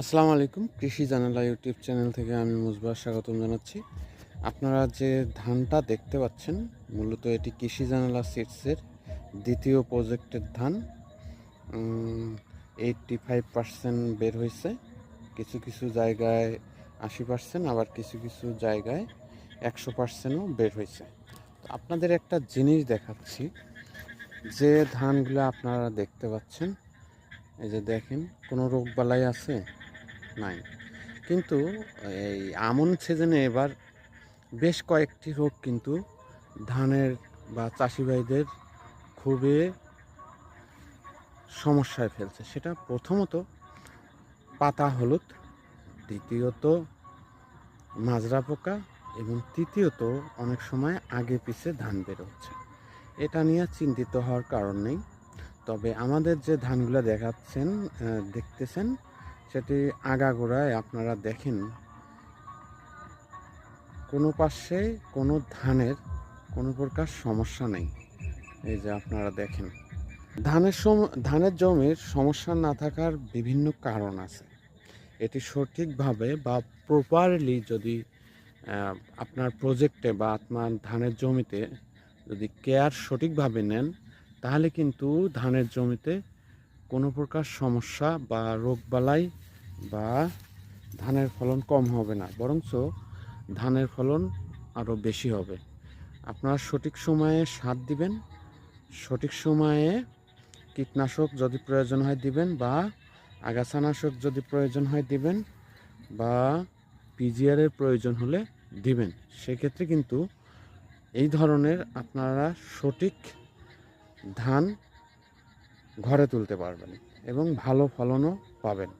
আসসালামু আলাইকুম। কৃষি জানালা ইউটিউব চ্যানেল থেকে আমি মুজবার স্বাগতম জানাচ্ছি। আপনারা যে ধানটা দেখতে পাচ্ছেন, মূলত এটি কৃষি জানালা সিটসের দ্বিতীয় প্রজেক্টের ধান। এইটটি ফাইভ পার্সেন্ট বের হয়েছে। কিছু কিছু জায়গায় আশি পার্সেন্ট আবার কিছু কিছু জায়গায় একশো পার্সেন্টও বের হয়েছে। আপনাদের একটা জিনিস দেখাচ্ছি, যে ধানগুলো আপনারা দেখতে পাচ্ছেন, এই যে দেখেন, কোনো রোগ বালাই আছে? নাই। কিন্তু এই আমন সিজনে এবার বেশ কয়েকটি রোগ কিন্তু ধানের বা চাষি ভাইদের খুবই সমস্যায় ফেলছে। সেটা প্রথমত পাতা হলুদ, দ্বিতীয়ত মাজরা পোকা এবং তৃতীয়ত অনেক সময় আগে পিছে ধান বেরোচ্ছে এটা নিয়ে চিন্তিত হওয়ার কারণ নেই। তবে আমাদের যে ধানগুলো দেখাচ্ছেন দেখতেছেন সেটি আগাগোড়ায় আপনারা দেখেন। কোনো পাশে কোনো ধানের কোনো প্রকার সমস্যা নেই। এই যে আপনারা দেখেন। ধানের সম, ধানের জমির সমস্যা না থাকার বিভিন্ন কারণ আছে। এটি সঠিকভাবে বা প্রপারলি যদি আপনার প্রজেক্টে বা আপনার ধানের জমিতে যদি কেয়ার সঠিকভাবে নেন, তাহলে কিন্তু ধানের জমিতে কোনো প্রকার সমস্যা বা রোগবালাই বা ধানের ফলন কম হবে না, বরঞ্চ ধানের ফলন আরও বেশি হবে। আপনারা সঠিক সময়ে সার দিবেন, সঠিক সময়ে কীটনাশক যদি প্রয়োজন হয় দিবেন বা আগাছানাশক যদি প্রয়োজন হয় দিবেন বা পিজিআরের প্রয়োজন হলে দিবেন। সেক্ষেত্রে কিন্তু এই ধরনের আপনারা সঠিক ধান ঘরে তুলতে পারবেন এবং ভালো ফলনও পাবেন।